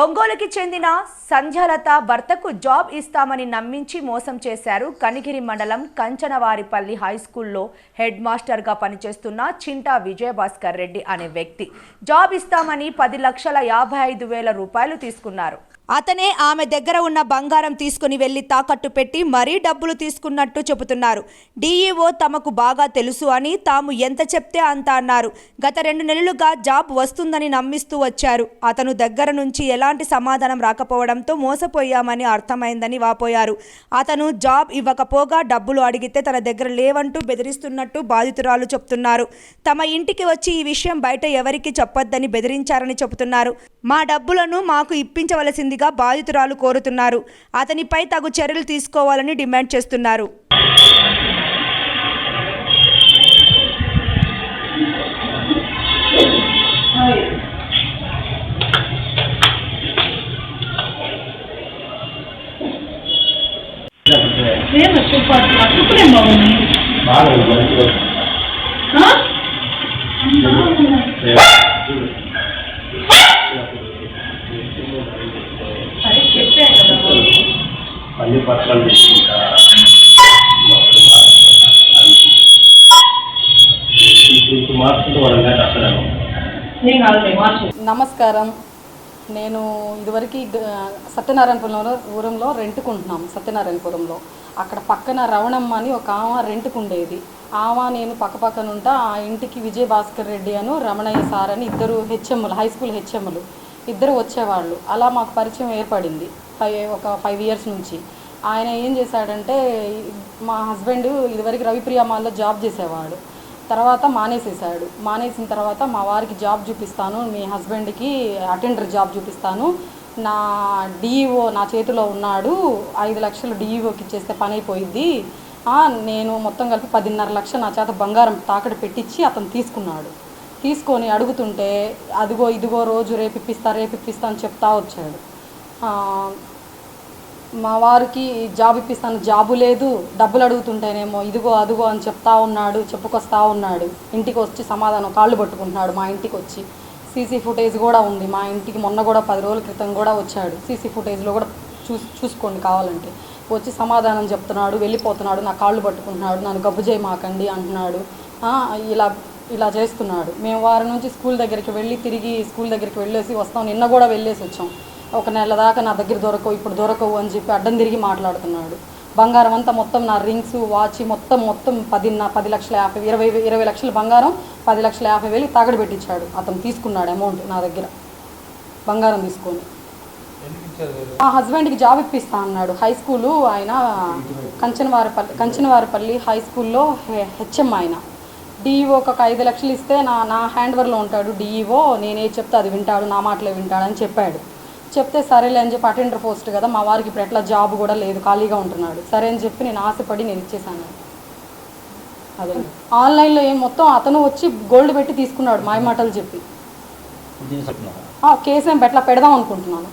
ఒంగోలుకి చెందిన సంధ్యలత భర్తకు జాబ్ ఇస్తామని నమ్మించి మోసం చేశారు కనిగిరి మండలం కంచనవారిపల్లి హై స్కూల్లో హెడ్ మాస్టర్గా పనిచేస్తున్న చింటా విజయభాస్కర్ రెడ్డి అనే వ్యక్తి. జాబ్ ఇస్తామని పది లక్షల యాభై ఐదు వేల రూపాయలు తీసుకున్నారు. అతనే ఆమె దగ్గర ఉన్న బంగారం తీసుకుని వెళ్ళి తాకట్టు పెట్టి మరీ డబ్బులు తీసుకున్నట్టు చెబుతున్నారు. డీఈఓ తమకు బాగా తెలుసు అని తాము ఎంత చెప్తే అంత అన్నారు. గత రెండు నెలలుగా జాబ్ వస్తుందని నమ్మిస్తూ వచ్చారు. అతను దగ్గర నుంచి ఎలాంటి సమాధానం రాకపోవడంతో మోసపోయామని అర్థమైందని వాపోయారు. అతను జాబ్ ఇవ్వకపోగా డబ్బులు అడిగితే తన దగ్గర లేవంటూ బెదిరిస్తున్నట్టు బాధితురాలు చెప్తున్నారు. తమ ఇంటికి వచ్చి ఈ విషయం బయట ఎవరికి చెప్పొద్దని బెదిరించారని చెబుతున్నారు. మా డబ్బులను మాకు ఇప్పించవలసింది ఇప్పించవలసిందిగా బాధితురాలు కోరుతున్నారు. అతనిపై తగు చర్యలు తీసుకోవాలని డిమాండ్ చేస్తున్నారు. బాగుంది మార్చు. నమస్కారం. నేను ఇదివరకు సత్యనారాయణపురంలో ఊరంలో రెంట్కుంటున్నాం సత్యనారాయణపురంలో. అక్కడ పక్కన రవణమ్మ అని ఒక ఆమె రెంట్కు ఉండేది ఆమె నేను పక్క పక్కన ఉంటా ఆ ఇంటికి విజయ్ భాస్కర్ రెడ్డి అను రమణయ్య సార్ అని ఇద్దరు హెచ్ఎంలు హై స్కూల్ హెచ్ఎంలు ఇద్దరు వచ్చేవాళ్ళు. అలా మాకు పరిచయం ఏర్పడింది ఫైవ్ ఒక ఫైవ్ ఇయర్స్ నుంచి. ఆయన ఏం చేశాడంటే మా హస్బెండ్ ఇదివరకు రవిప్రియ మాల్లో జాబ్ చేసేవాడు. తర్వాత మానేసేసాడు మానేసిన తర్వాత మా వారికి జాబ్ చూపిస్తాను మీ హస్బెండ్కి అటెండర్ జాబ్ చూపిస్తాను. నా డిఈఓ నా చేతిలో ఉన్నాడు ఐదు లక్షలు డిఈఓకి ఇచ్చేస్తే పని అయిపోయింది నేను మొత్తం కలిపి పదిన్నర లక్ష నా చేత బంగారం తాకడి పెట్టించి అతను తీసుకున్నాడు. తీసుకొని అడుగుతుంటే అదిగో ఇదిగో రోజు రేపిప్పిస్తా రేపిప్పిస్తా అని చెప్తా వచ్చాడు. మా వారికి జాబ్ ఇప్పిస్తాను జాబు లేదు డబ్బులు అడుగుతుంటేనేమో ఇదిగో అదిగో అని చెప్తా ఉన్నాడు చెప్పుకొస్తా ఉన్నాడు. ఇంటికి వచ్చి సమాధానం కాళ్ళు పట్టుకుంటున్నాడు మా ఇంటికి వచ్చి. సీసీ ఫుటేజ్ కూడా ఉంది మా ఇంటికి మొన్న కూడా పది రోజుల క్రితం కూడా వచ్చాడు. సీసీ ఫుటేజ్లో కూడా చూసి చూసుకోండి కావాలంటే. వచ్చి సమాధానం చెప్తున్నాడు వెళ్ళిపోతున్నాడు నా కాళ్ళు పట్టుకుంటున్నాడు నన్ను గబ్బు చేయమాకండి అంటున్నాడు. ఇలా ఇలా చేస్తున్నాడు. మేము వారి నుంచి స్కూల్ దగ్గరికి వెళ్ళి తిరిగి స్కూల్ దగ్గరికి వెళ్ళేసి వస్తాం నిన్న కూడా వెళ్ళేసి వచ్చాం. ఒక నెల దాకా నా దగ్గర దొరకవు ఇప్పుడు దొరకవు అని చెప్పి అడ్డం తిరిగి మాట్లాడుతున్నాడు. బంగారం అంతా మొత్తం నా రింగ్స్ వాచ్ మొత్తం మొత్తం పది నా పది లక్షల యాభై ఇరవై ఇరవై లక్షల బంగారం పది లక్షల యాభై వేలు తాగడి పెట్టించాడు. అతను తీసుకున్నాడు అమౌంట్ నా దగ్గర. బంగారం తీసుకొని. మా హస్బెండ్కి జాబ్ ఇప్పిస్తా అన్నాడు. హై స్కూలు ఆయన కంచనవారిపల్లి కంచనవారిపల్లి హై స్కూల్లో హెచ్ఎం ఆయన. డిఈఓకి ఒక ఐదు లక్షలు ఇస్తే నా నా హ్యాండ్ ఓవర్లో ఉంటాడు. డిఈఓ నేనే చెప్తే అది వింటాడు నా మాటలే వింటాడని చెప్పాడు. చెప్తే సరేలే అని చెప్పి అటెండర్ పోస్ట్ కదా మా వారికి ఇప్పుడు ఎట్లా జాబ్ కూడా లేదు ఖాళీగా ఉంటున్నాడు. సరే అని చెప్పి నేను ఆశపడి నేను ఇచ్చేసాను. అదే. ఆన్లైన్లో ఏం మొత్తం అతను వచ్చి గోల్డ్ పెట్టి తీసుకున్నాడు మాయ మాటలు చెప్పి కేసు ఏం పెట్లా పెడదాం అనుకుంటున్నాను.